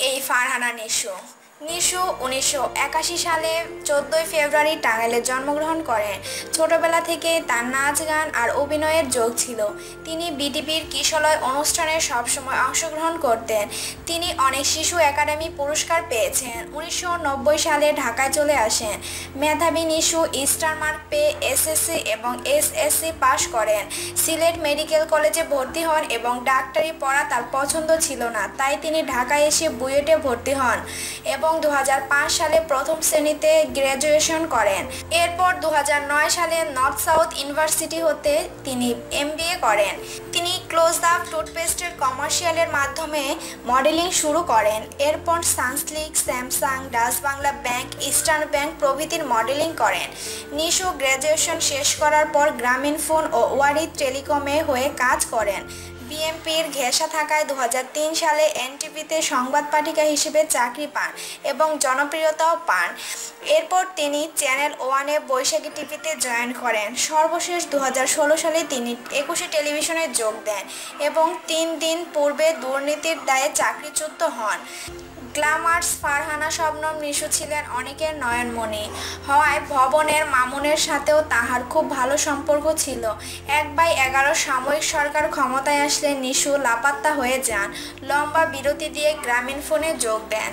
এই ফারহানা নিশু নিশু উনিশশো একাশি সালে চোদ্দোই ফেব্রুয়ারি টাঙ্গাইলে জন্মগ্রহণ করেন। ছোটবেলা থেকে তার নাচ গান আর অভিনয়ের যোগ ছিল। তিনি বিডিপির কিশলয় অনুষ্ঠানে সবসময় অংশগ্রহণ করতেন। তিনি অনেক শিশু একাডেমি পুরস্কার পেয়েছেন। উনিশশো নব্বই সালে ঢাকায় চলে আসেন। মেধাবী নিশু স্টার মার্ক পেয়ে এসএসসি এবং এসএসসি পাশ করেন। সিলেট মেডিকেল কলেজে ভর্তি হন এবং ডাক্তারি পড়া তার পছন্দ ছিল না, তাই তিনি ঢাকায় এসে বুয়েটে ভর্তি হন। এবং দু হাজার পাঁচ সালে প্রথম শ্রেণীতে গ্র্যাজুয়েশন করেন। এরপর দু হাজার নয় সালে নর্থ সাউথ ইউনিভার্সিটি হতে তিনি এমবিএ করেন। তিনি ক্লোজ আপ টুথপেস্টের কমার্শিয়ালের মাধ্যমে মডেলিং শুরু করেন। এরপর Sunsilk Samsung Dutch Bangla bank Eastern bank প্রভৃতির মডেলিং করেন। নিশু গ্র্যাজুয়েশন শেষ করার পর গ্রামীণ ফোন ও ওয়ারি টেলিকমে হয়ে কাজ করেন। বিএমপির ঘেঁষা থাকায় দু হাজার তিন সালে এনটিভিতে সংবাদ পাঠিকা হিসেবে চাকরি পান এবং জনপ্রিয়তাও পান। এরপর তিনি চ্যানেল ওয়ানে বৈশাখী টিভিতে জয়েন করেন। সর্বশেষ দু হাজার ষোলো সালে তিনি একুশে টেলিভিশনে যোগ দেন এবং তিন দিন পূর্বে দুর্নীতির দায়ে চাকরিচ্যুত হন। গ্ল্যামার্স ফারহানা শবনম নিশু ছিলেন অনেকের নয়নমণি। হওয়ায় ভবনের মামুনের সাথেও তাহার খুব ভালো সম্পর্ক ছিল। এক বাই এগারো সাময়িক সরকার ক্ষমতায় আসলে নিশু লাপাত্তা হয়ে যান। লম্বা বিরতি দিয়ে গ্রামীণ ফোনে যোগ দেন।